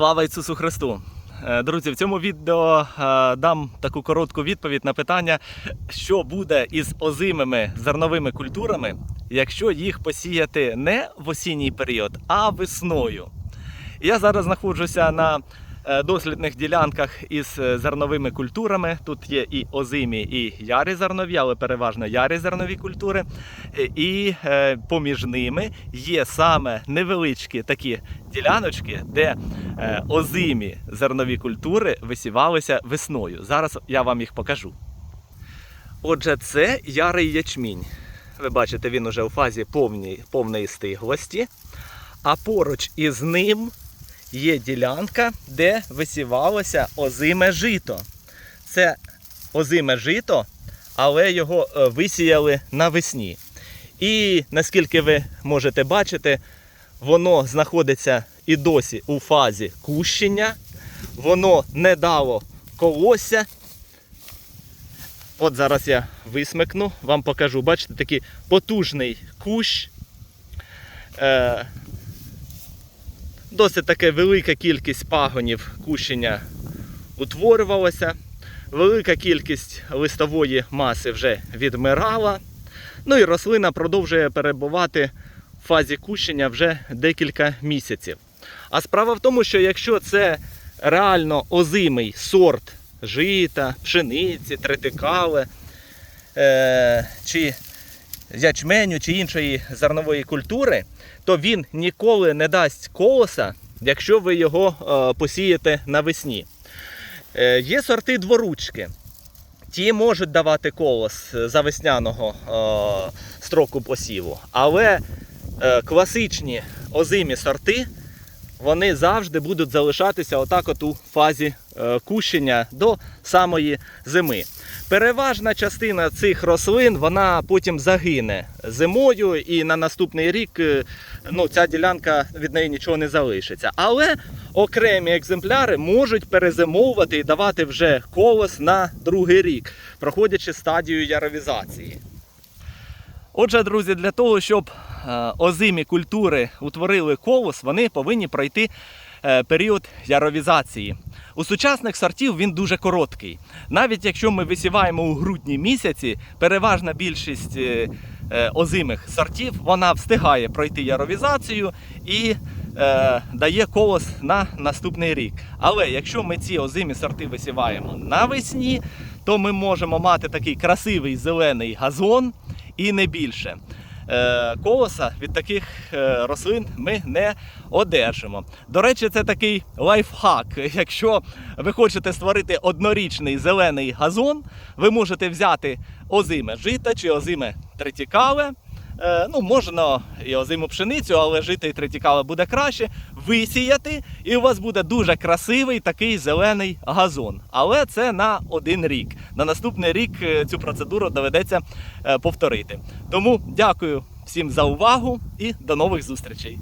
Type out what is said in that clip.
Слава Ісусу Христу! Е, Друзі, в цьому відео е, дам таку коротку відповідь на питання, що буде із озимими зерновими культурами, якщо їх посіяти не в осінній період, а весною. Я зараз знаходжуся на е, дослідних ділянках із зерновими культурами. Тут є і озимі, і ярі зернові, але переважно ярі зернові культури. І поміж ними є саме невеличкі такі діляночки, де е, озимі зернові культури висівалися весною. Зараз я вам їх покажу. Отже, це ярий ячмінь. Ви бачите, він уже у фазі повній, повної стиглості. А поруч із ним є ділянка, де висівалося озиме жито. Це озиме жито, але його е, висіяли навесні. І наскільки ви можете бачити, воно знаходиться і досі у фазі кущення, воно не дало колосся. От зараз я висмикну, вам покажу. Бачите, такий потужний кущ. Е, досить таке велика кількість пагонів кущення утворювалася. Велика кількість листової маси вже відмирала. Ну і рослина продовжує перебувати фазі кущення вже декілька місяців. А справа в тому, що якщо це реально озимий сорт жита, пшениці, тритикали е, чи ячменю чи іншої зернової культури, то він ніколи не дасть колоса, якщо ви його е, посієте навесні. Е, є сорти дворучки. Ті можуть давати колос за весняного е, строку посіву, але е, класичні озимі сорти вони завжди будуть залишатися отак от у фазі е, кущення до самої зими. Переважна частина цих рослин вона потім загине зимою, і на наступний рік е, ну, ця ділянка від неї нічого не залишиться. Але окремі екземпляри можуть перезимовувати і давати вже колос на другий рік, проходячи стадію яровізації. Отже, друзі, для того, щоб е, озимі культури утворили колос, вони повинні пройти е, період яровізації. У сучасних сортів він дуже короткий. Навіть якщо ми висіваємо у грудні місяці, переважна більшість е, озимих сортів вона встигає пройти яровізацію і е, дає колос на наступний рік. Але якщо ми ці озимі сорти висіваємо навесні, то ми можемо мати такий красивий зелений газон і не більше. Е, Колоса від таких е, рослин ми не одержимо. До речі, це такий лайфхак. Якщо ви хочете створити однорічний зелений газон, ви можете взяти озиме жита чи озиме третікале. Е, Ну, можна і озиму пшеницю, але жити і тритікала буде краще. Висіяти, і у вас буде дуже красивий такий зелений газон. Але це на один рік. На наступний рік е, цю процедуру доведеться е, повторити. Тому дякую всім за увагу і до нових зустрічей.